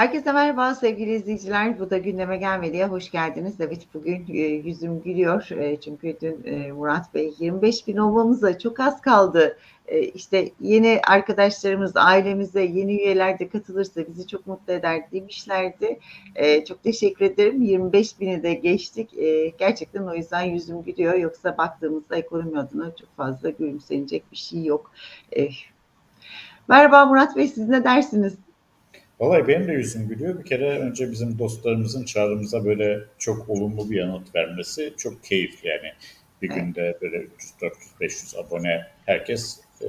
Herkese merhaba sevgili izleyiciler. Bu da gündeme gelmediye hoş geldiniz. Evet bugün e, yüzüm gülüyor. E, çünkü dün e, Murat Bey 25 bin olmamıza çok az kaldı. İşte yeni arkadaşlarımız, ailemize yeni üyeler de katılırsa bizi çok mutlu eder demişlerdi. Çok teşekkür ederim. 25 bini de geçtik. Gerçekten o yüzden yüzüm gülüyor. Yoksa baktığımızda ekonomi adına çok fazla gülümsenecek bir şey yok. Merhaba Murat Bey siz ne dersiniz? Vallahi benim de yüzüm gülüyor. Bir kere önce bizim dostlarımızın çağrımıza böyle çok olumlu bir yanıt vermesi çok keyifli yani. Bir günde böyle 300, 400, 500 abone herkes e,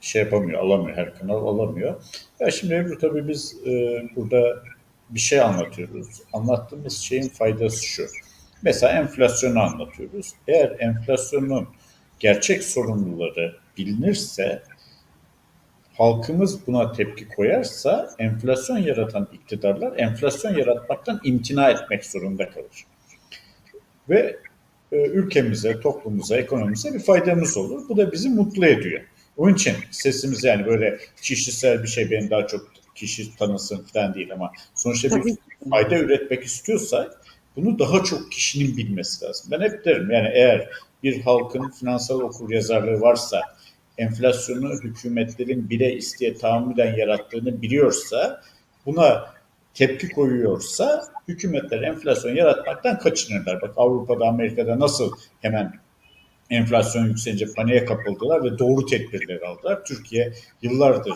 şey yapamıyor, alamıyor, her kanal alamıyor. Ya şimdi Ebru tabii biz e, burada bir şey anlatıyoruz. Anlattığımız şeyin faydası şu. Mesela enflasyonu anlatıyoruz. Eğer enflasyonun gerçek sorumluları bilinirse halkımız buna tepki koyarsa enflasyon yaratan iktidarlar enflasyon yaratmaktan imtina etmek zorunda kalır. Ve e, ülkemize, toplumumuza, ekonomimize bir faydamız olur. Bu da bizi mutlu ediyor. Onun için sesimiz yani böyle kişisel bir şey beni daha çok kişi tanısın falan değil ama sonuçta bir fayda üretmek istiyorsak bunu daha çok kişinin bilmesi lazım. Ben hep derim yani eğer bir halkın finansal okuryazarlığı varsa enflasyonu hükümetlerin bile isteye tahammüden yarattığını biliyorsa buna tepki koyuyorsa hükümetler enflasyon yaratmaktan kaçınırlar. Bak Avrupa'da, Amerika'da nasıl hemen enflasyon yükselince paniğe kapıldılar ve doğru tedbirler aldılar. Türkiye yıllardır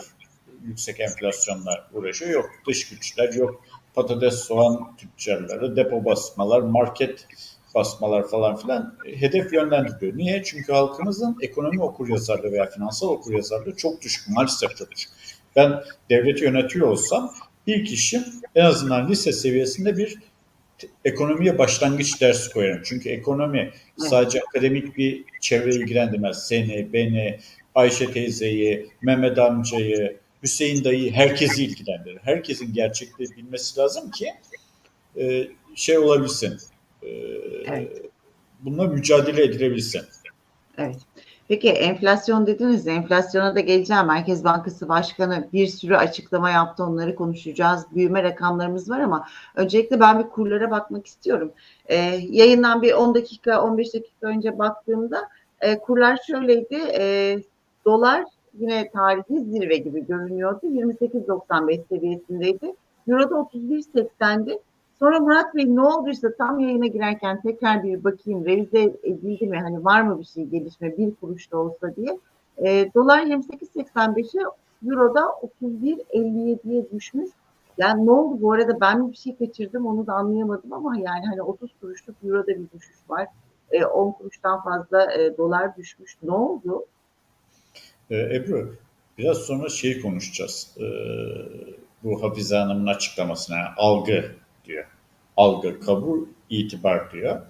yüksek enflasyonla uğraşıyor. Yok dış güçler, yok patates, soğan tüccarları, depo basmalar, market basmalar falan filan hedef yönlendiriyor. Niye? Çünkü halkımızın ekonomi okuryazarlığı veya finansal okuryazarlığı çok düşük. Maalesef çok düşük. Ben devleti yönetiyor olsam ilk işim en azından lise seviyesinde bir ekonomiye başlangıç dersi koyarım. Çünkü ekonomi sadece akademik bir çevre ilgilendirmez. Seni, beni, Ayşe teyzeyi, Mehmet amcayı, Hüseyin dayı herkesi ilgilendirir. Herkesin gerçekleri bilmesi lazım ki e, şey olabilsin. Evet. Bununla mücadele edilebilsin. Evet. Peki enflasyon dediniz. Enflasyona da geleceğim. Merkez Bankası Başkanı bir sürü açıklama yaptı. Onları konuşacağız. Büyüme rakamlarımız var ama öncelikle ben bir kurlara bakmak istiyorum. Ee, yayından bir 10 dakika, 15 dakika önce baktığımda e, kurlar şöyleydi. E, dolar yine tarihi zirve gibi görünüyordu. 28.95 seviyesindeydi. Euro da 31.80'di. Sonra Murat Bey ne olduysa tam yayına girerken tekrar bir bakayım revize edildi mi? Hani var mı bir şey gelişme bir kuruş da olsa diye. E, dolar 28.85'e Euro da 31.57'ye düşmüş. Yani ne oldu bu arada ben mi bir şey kaçırdım onu da anlayamadım ama yani hani 30 kuruşluk Euro'da bir düşüş var. E, 10 kuruştan fazla e, dolar düşmüş. Ne oldu? Ee, Ebru, biraz sonra şeyi konuşacağız. Ee, bu Hafize Hanım'ın açıklamasına yani algı diyor. Algı, kabul, itibar diyor.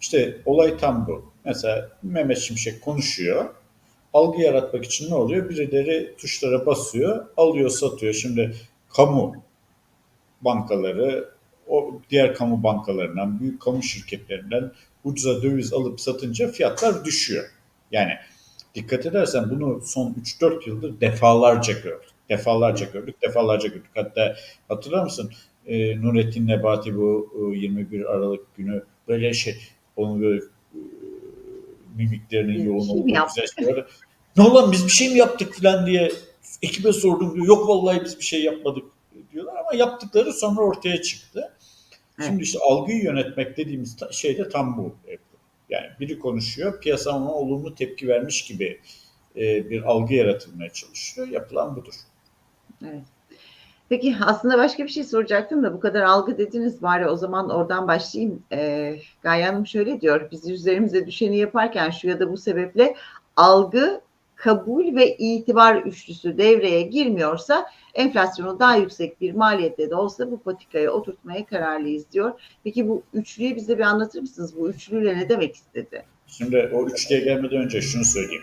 İşte olay tam bu. Mesela Mehmet Şimşek konuşuyor. Algı yaratmak için ne oluyor? Birileri tuşlara basıyor, alıyor, satıyor. Şimdi kamu bankaları, o diğer kamu bankalarından, büyük kamu şirketlerinden ucuza döviz alıp satınca fiyatlar düşüyor. Yani dikkat edersen bunu son 3-4 yıldır defalarca gördük. Defalarca gördük, defalarca gördük. Hatta hatırlar mısın e, Nurettin Nebati bu e, 21 Aralık günü böyle şey, onun böyle e, mimiklerinin Bir yoğun şey olduğu yaptık? güzel şeyler. Ne olan biz bir şey mi yaptık falan diye ekibe sordum diyor. Yok vallahi biz bir şey yapmadık diyorlar ama yaptıkları sonra ortaya çıktı. Şimdi işte algıyı yönetmek dediğimiz şey de tam bu. Yani biri konuşuyor, piyasa ona olumlu tepki vermiş gibi e, bir algı yaratılmaya çalışıyor. Yapılan budur. Evet. Peki aslında başka bir şey soracaktım da bu kadar algı dediniz bari o zaman oradan başlayayım. Ee, Gaye Hanım şöyle diyor, biz üzerimize düşeni yaparken şu ya da bu sebeple algı, kabul ve itibar üçlüsü devreye girmiyorsa enflasyonu daha yüksek bir maliyette de olsa bu patikaya oturtmaya kararlıyız diyor. Peki bu üçlüyü bize bir anlatır mısınız? Bu üçlüyle ne demek istedi? Şimdi o üçlüye gelmeden önce şunu söyleyeyim.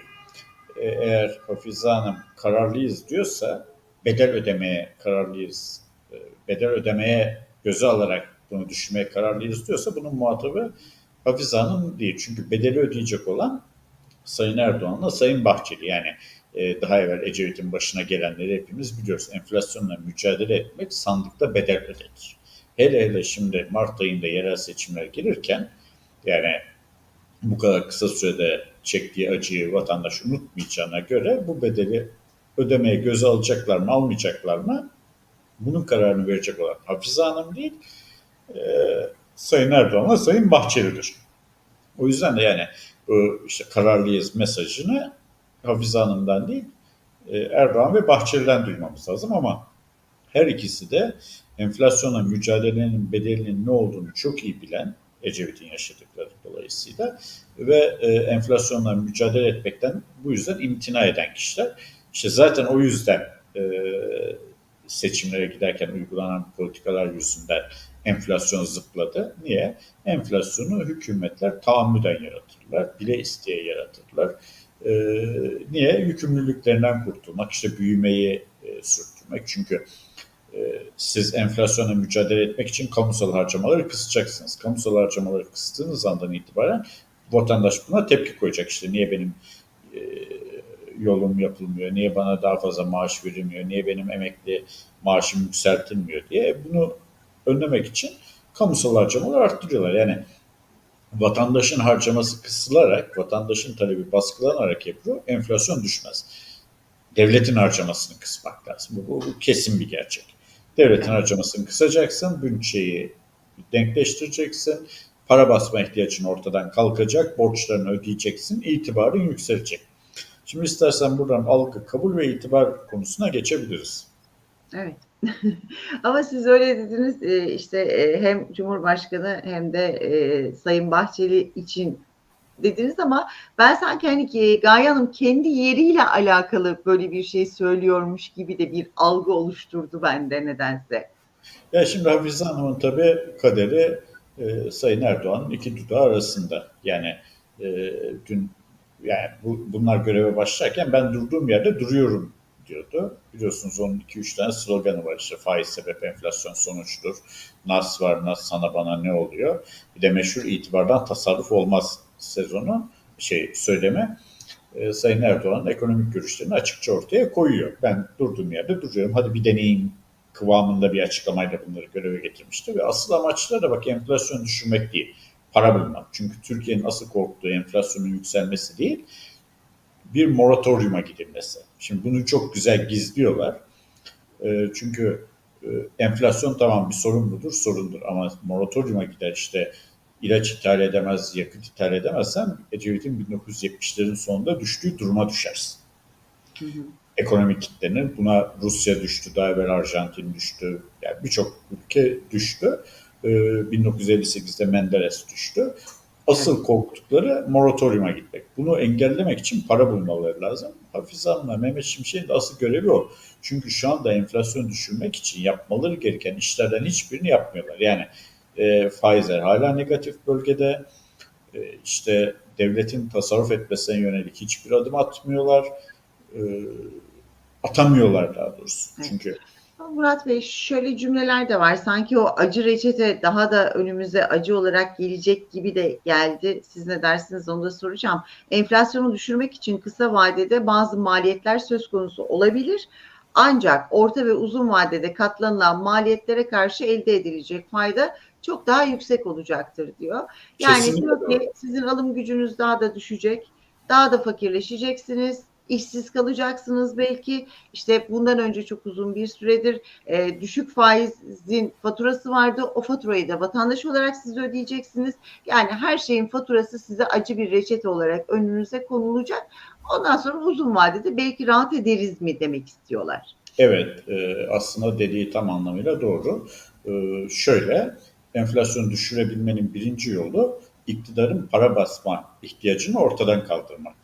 E, Eğer Hafize Hanım kararlıyız diyorsa bedel ödemeye kararlıyız. e, Bedel ödemeye göze alarak bunu düşünmeye kararlıyız diyorsa bunun muhatabı Hafize Hanım değil. Çünkü bedeli ödeyecek olan Sayın Erdoğan'la Sayın Bahçeli. Yani e, daha evvel Ecevit'in başına gelenleri hepimiz biliyoruz. Enflasyonla mücadele etmek sandıkta bedel ödenir. Hele hele şimdi Mart ayında yerel seçimler gelirken yani bu kadar kısa sürede çektiği acıyı vatandaş unutmayacağına göre bu bedeli ödemeye göze alacaklar mı almayacaklar mı bunun kararını verecek olan Hafize Hanım değil e, Sayın Erdoğan'la Sayın Bahçeli'dir. O yüzden de yani bu işte kararlıyız mesajını Hafize Hanım'dan değil e, Erdoğan ve Bahçeli'den duymamız lazım ama her ikisi de enflasyonla mücadelenin bedelinin ne olduğunu çok iyi bilen Ecevit'in yaşadıkları dolayısıyla ve e, enflasyonla mücadele etmekten bu yüzden imtina eden kişiler. İşte zaten o yüzden e, seçimlere giderken uygulanan politikalar yüzünden enflasyon zıpladı. Niye? Enflasyonu hükümetler tahammüden yaratırlar, bile isteye yaratırlar. E, niye? Yükümlülüklerinden kurtulmak, işte büyümeyi e, sürttürmek. Çünkü e, siz enflasyona mücadele etmek için kamusal harcamaları kısacaksınız. Kamusal harcamaları kıstığınız andan itibaren vatandaş buna tepki koyacak. İşte niye benim e, yolum yapılmıyor, niye bana daha fazla maaş verilmiyor, niye benim emekli maaşım yükseltilmiyor diye bunu önlemek için kamusal harcamaları arttırıyorlar. Yani vatandaşın harcaması kısılarak, vatandaşın talebi baskılanarak yapıyor, enflasyon düşmez. Devletin harcamasını kısmak lazım. Bu, bu, bu kesin bir gerçek. Devletin harcamasını kısacaksın, bütçeyi denkleştireceksin, para basma ihtiyacın ortadan kalkacak, borçlarını ödeyeceksin, itibarın yükselecek. Şimdi istersen buradan algı, kabul ve itibar konusuna geçebiliriz. Evet. Ama siz öyle dediniz e, işte e, hem Cumhurbaşkanı hem de e, Sayın Bahçeli için dediniz ama ben sanki hani ki Gaye Hanım kendi yeriyle alakalı böyle bir şey söylüyormuş gibi de bir algı oluşturdu bende nedense. Ya şimdi Hafize Hanım'ın tabii kaderi e, Sayın Erdoğan'ın iki dudağı arasında. Yani e, dün yani bu, bunlar göreve başlarken ben durduğum yerde duruyorum diyordu. Biliyorsunuz onun 2-3 tane sloganı var işte faiz sebep enflasyon sonuçtur. Nas var nas sana bana ne oluyor. Bir de meşhur itibardan tasarruf olmaz sezonu şey söyleme e, Sayın Erdoğan'ın ekonomik görüşlerini açıkça ortaya koyuyor. Ben durduğum yerde duruyorum. Hadi bir deneyim kıvamında bir açıklamayla bunları göreve getirmişti ve asıl amaçları da bak enflasyonu düşürmek değil, para bulmak. Çünkü Türkiye'nin asıl korktuğu enflasyonun yükselmesi değil, bir moratoriuma gidilmesi. Şimdi bunu çok güzel gizliyorlar. E, çünkü e, enflasyon tamam bir sorun mudur? Sorundur ama moratoriuma gider işte ilaç ithal edemez, yakıt ithal edemezsen Ecevit'in 1970'lerin sonunda düştüğü duruma düşersin. Hı hı. Ekonomik kitlenir. Buna Rusya düştü, daha evvel Arjantin düştü. Yani birçok ülke düştü. Ee, 1958'de Menderes düştü. Asıl korktukları moratoriuma gitmek. Bunu engellemek için para bulmaları lazım. Hafize Hanım'la Mehmet Şimşek'in de asıl görevi o. Çünkü şu anda enflasyonu düşürmek için yapmaları gereken işlerden hiçbirini yapmıyorlar. Yani e, faizler hala negatif bölgede. E, işte devletin tasarruf etmesine yönelik hiçbir adım atmıyorlar. E, atamıyorlar daha doğrusu. Çünkü Murat Bey şöyle cümleler de var. Sanki o acı reçete daha da önümüze acı olarak gelecek gibi de geldi. Siz ne dersiniz onu da soracağım. Enflasyonu düşürmek için kısa vadede bazı maliyetler söz konusu olabilir. Ancak orta ve uzun vadede katlanılan maliyetlere karşı elde edilecek fayda çok daha yüksek olacaktır diyor. Yani Kesinlikle diyor ki sizin alım gücünüz daha da düşecek, daha da fakirleşeceksiniz, işsiz kalacaksınız belki. İşte bundan önce çok uzun bir süredir e, düşük faizin faturası vardı. O faturayı da vatandaş olarak siz ödeyeceksiniz. Yani her şeyin faturası size acı bir reçete olarak önünüze konulacak. Ondan sonra uzun vadede belki rahat ederiz mi demek istiyorlar. Evet, e, aslında dediği tam anlamıyla doğru. E, şöyle, enflasyonu düşürebilmenin birinci yolu iktidarın para basma ihtiyacını ortadan kaldırmak.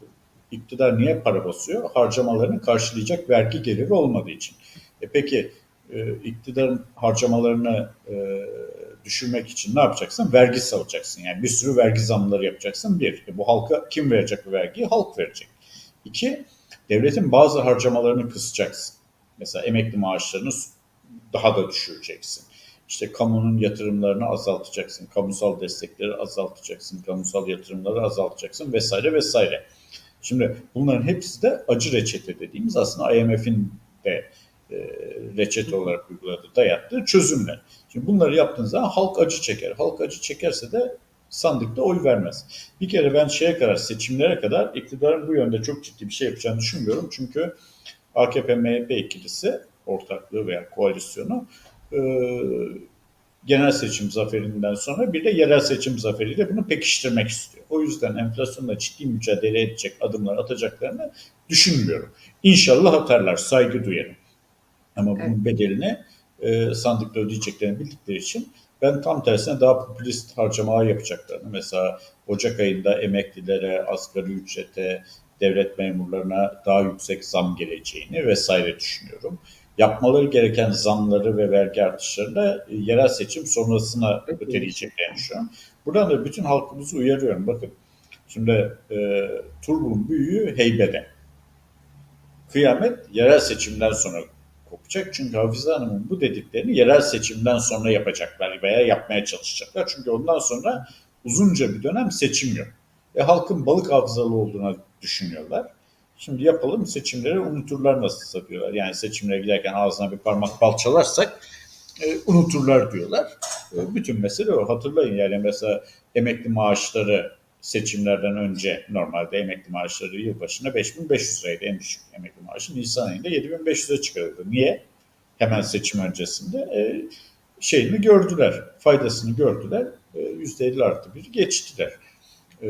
İktidar niye para basıyor? Harcamalarını karşılayacak vergi geliri olmadığı için. E peki e, iktidarın harcamalarını e, düşürmek için ne yapacaksın? Vergi salacaksın. Yani bir sürü vergi zamları yapacaksın. Bir, e, bu halka kim verecek bu vergiyi? Halk verecek. İki, devletin bazı harcamalarını kısacaksın. Mesela emekli maaşlarını daha da düşüreceksin. İşte kamunun yatırımlarını azaltacaksın, kamusal destekleri azaltacaksın, kamusal yatırımları azaltacaksın vesaire vesaire. Şimdi bunların hepsi de acı reçete dediğimiz aslında IMF'in de e, reçete olarak uyguladığı, dayattığı çözümler. Şimdi bunları yaptığınız zaman halk acı çeker. Halk acı çekerse de sandıkta oy vermez. Bir kere ben şeye kadar seçimlere kadar iktidarın bu yönde çok ciddi bir şey yapacağını düşünmüyorum. Çünkü AKP-MHP ikilisi ortaklığı veya koalisyonu e, genel seçim zaferinden sonra bir de yerel seçim zaferiyle bunu pekiştirmek istiyor. O yüzden enflasyonla ciddi mücadele edecek adımlar atacaklarını düşünmüyorum. İnşallah atarlar, saygı duyarım. Ama bunun Evet. bedelini e, sandıkta ödeyeceklerini bildikleri için ben tam tersine daha popülist harcamalar yapacaklarını mesela Ocak ayında emeklilere, asgari ücrete, devlet memurlarına daha yüksek zam geleceğini vesaire düşünüyorum. Yapmaları gereken zamları ve vergi artışlarını da e, yerel seçim sonrasına Evet. öteleyeceklerini düşünüyorum. Buradan da bütün halkımızı uyarıyorum. Bakın şimdi e, turbun büyüğü heybede. Kıyamet yerel seçimden sonra kopacak. Çünkü Hafize Hanım'ın bu dediklerini yerel seçimden sonra yapacaklar veya yapmaya çalışacaklar. Çünkü ondan sonra uzunca bir dönem seçim yok. Ve halkın balık hafızalı olduğuna düşünüyorlar. Şimdi yapalım seçimleri unuturlar nasılsa diyorlar. Yani seçimlere giderken ağzına bir parmak bal çalarsak e, unuturlar diyorlar. E, bütün mesele o. Hatırlayın yani mesela emekli maaşları seçimlerden önce normalde emekli maaşları yılbaşına 5500 liraydı en düşük emekli maaşı. Nisan ayında 7500'e çıkarıldı. Niye? Hemen seçim öncesinde e, şeyini gördüler, faydasını gördüler. E, %50 artı bir geçtiler. E,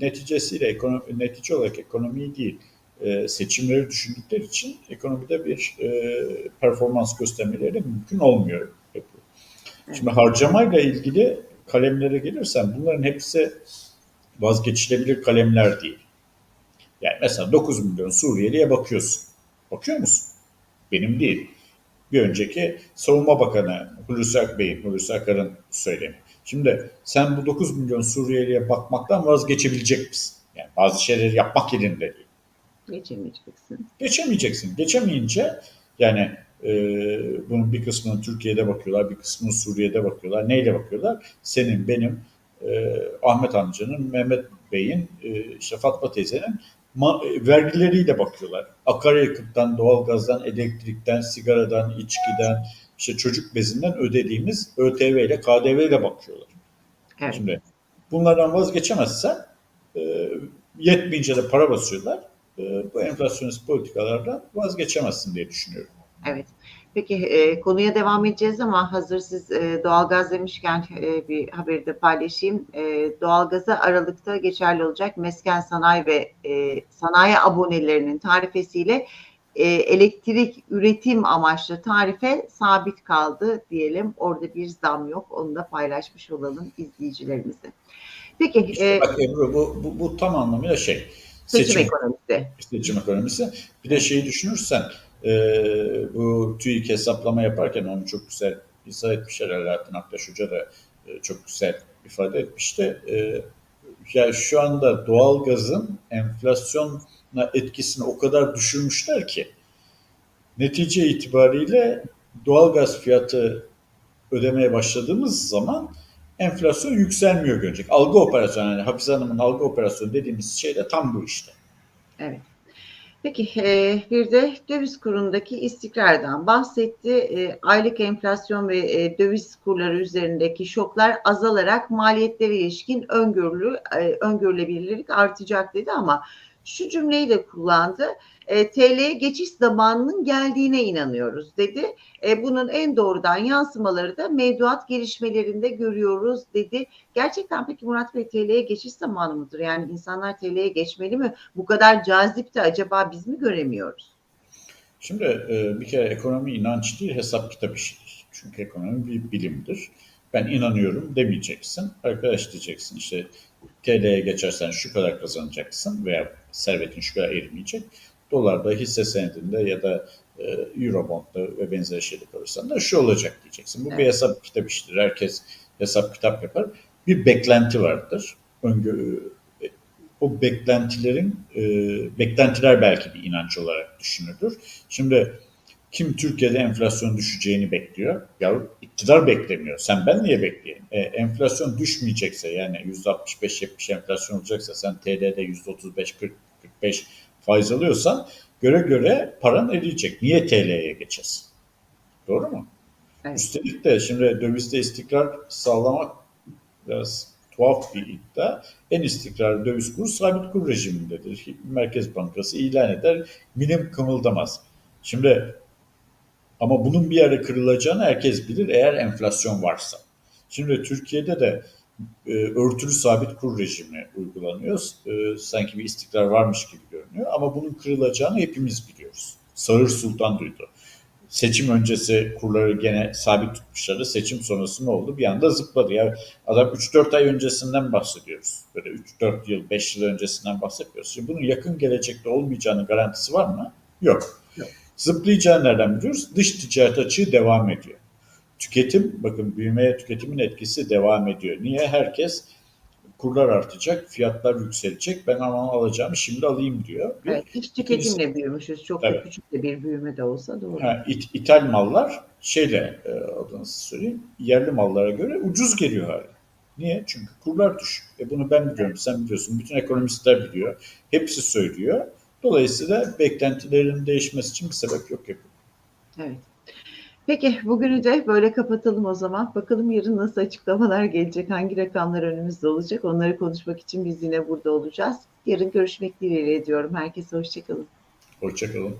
neticesiyle ekonomi, netice olarak ekonomiyi değil, e, seçimleri düşündükleri için ekonomide bir e, performans göstermeleri mümkün olmuyor. Şimdi harcamayla ilgili kalemlere gelirsem bunların hepsi vazgeçilebilir kalemler değil. Yani mesela 9 milyon Suriyeli'ye bakıyorsun. Bakıyor musun? Benim değil. Bir önceki Savunma Bakanı Hulusi Akbey'in, Hulusi Akar'ın söylemi. Şimdi sen bu 9 milyon Suriyeli'ye bakmaktan vazgeçebilecek misin? Yani bazı şeyleri yapmak elinde değil. Geçemeyeceksin. Geçemeyeceksin. Geçemeyince yani e, bunun bir kısmını Türkiye'de bakıyorlar, bir kısmını Suriye'de bakıyorlar. Neyle bakıyorlar? Senin, benim, e, Ahmet amcanın, Mehmet Bey'in, e, işte Fatma teyzenin e, vergileriyle bakıyorlar. Akaryakıttan, doğalgazdan, elektrikten, sigaradan, içkiden, işte çocuk bezinden ödediğimiz ÖTV ile KDV ile bakıyorlar. Evet. Şimdi bunlardan vazgeçemezsen e, yetmeyince de para basıyorlar. E, bu enflasyonist politikalardan vazgeçemezsin diye düşünüyorum. Evet. Peki e, konuya devam edeceğiz ama hazır siz e, doğalgaz demişken e, bir haberi de paylaşayım. E, doğalgaza Aralık'ta geçerli olacak mesken sanayi ve e, sanayi abonelerinin tarifesiyle e, elektrik üretim amaçlı tarife sabit kaldı diyelim. Orada bir zam yok. Onu da paylaşmış olalım izleyicilerimize. Peki İşte e, bak Ebru bu, bu, bu tam anlamıyla şey. Seçim, Seçim, ekonomisi. seçim ekonomisi. Bir de şeyi düşünürsen e, bu TÜİK hesaplama yaparken onu çok güzel izah etmiş Alaaddin Aktaş Hoca da e, çok güzel ifade etmişti. E, ya şu anda doğalgazın enflasyona etkisini o kadar düşürmüşler ki netice itibariyle doğalgaz fiyatı ödemeye başladığımız zaman enflasyon yükselmiyor görecek. Algı operasyonu yani Hafize Hanım'ın algı operasyonu dediğimiz şey de tam bu işte. Evet. Peki e, bir de döviz kurundaki istikrardan bahsetti. E, aylık enflasyon ve e, döviz kurları üzerindeki şoklar azalarak maliyetlere ilişkin öngörülü, öngörülebilirlik artacak dedi ama şu cümleyi de kullandı. E, TL'ye geçiş zamanının geldiğine inanıyoruz dedi. E, bunun en doğrudan yansımaları da mevduat gelişmelerinde görüyoruz dedi. Gerçekten peki Murat Bey TL'ye geçiş zamanı mıdır? Yani insanlar TL'ye geçmeli mi? Bu kadar cazip de acaba biz mi göremiyoruz? Şimdi e, bir kere ekonomi inanç değil hesap kitap işidir. Çünkü ekonomi bir bilimdir. Ben inanıyorum demeyeceksin. Arkadaş diyeceksin işte TL'ye geçersen şu kadar kazanacaksın veya servetin şu kadar erimeyecek. Dolarda, hisse senedinde ya da e, Eurobond'da ve benzeri şeyde kalırsan da şu olacak diyeceksin. Bu bir Evet. hesap kitap işidir. Herkes hesap kitap yapar. Bir beklenti vardır. Öngö e, o beklentilerin e, beklentiler belki bir inanç olarak düşünülür. Şimdi kim Türkiye'de enflasyon düşeceğini bekliyor? Ya iktidar beklemiyor. Sen ben niye bekleyeyim? E, enflasyon düşmeyecekse yani %65-70 enflasyon olacaksa sen TL'de %35-40 4.5 faiz alıyorsan göre göre paran eriyecek. Niye TL'ye geçesin? Doğru mu? Evet. Üstelik de şimdi dövizde istikrar sağlamak biraz tuhaf bir iddia. En istikrarlı döviz kuru sabit kur rejimindedir. Merkez Bankası ilan eder, milim kımıldamaz. Şimdi ama bunun bir yere kırılacağını herkes bilir eğer enflasyon varsa. Şimdi Türkiye'de de e, örtülü sabit kur rejimi uygulanıyor. E, sanki bir istikrar varmış gibi görünüyor ama bunun kırılacağını hepimiz biliyoruz. Sağır Sultan duydu. Seçim öncesi kurları gene sabit tutmuşlardı. Seçim sonrası ne oldu? Bir anda zıpladı. Ya adam 3-4 ay öncesinden bahsediyoruz. Böyle 3-4 yıl, 5 yıl öncesinden bahsetmiyoruz. Şimdi bunun yakın gelecekte olmayacağının garantisi var mı? Yok. Zıplayacağını nereden biliyoruz? Dış ticaret açığı devam ediyor. Tüketim, bakın büyümeye tüketimin etkisi devam ediyor. Niye? Herkes kurlar artacak, fiyatlar yükselecek. Ben aman alacağımı şimdi alayım diyor. Bir, Evet, iç tüketimle büyümüşüz. Çok da Evet. küçük de bir büyüme de olsa doğru. Ha, it- ithal mallar şeyle e, adını söyleyeyim yerli mallara göre ucuz geliyor hala. Niye? Çünkü kurlar düşük. E bunu ben biliyorum, sen biliyorsun, bütün ekonomistler biliyor. Hepsi söylüyor. Dolayısıyla beklentilerin değişmesi için bir sebep yok yapıyor. Evet. Peki bugünü de böyle kapatalım o zaman. Bakalım yarın nasıl açıklamalar gelecek, hangi rakamlar önümüzde olacak. Onları konuşmak için biz yine burada olacağız. Yarın görüşmek dileğiyle ediyorum. Herkese hoşçakalın. Hoşçakalın.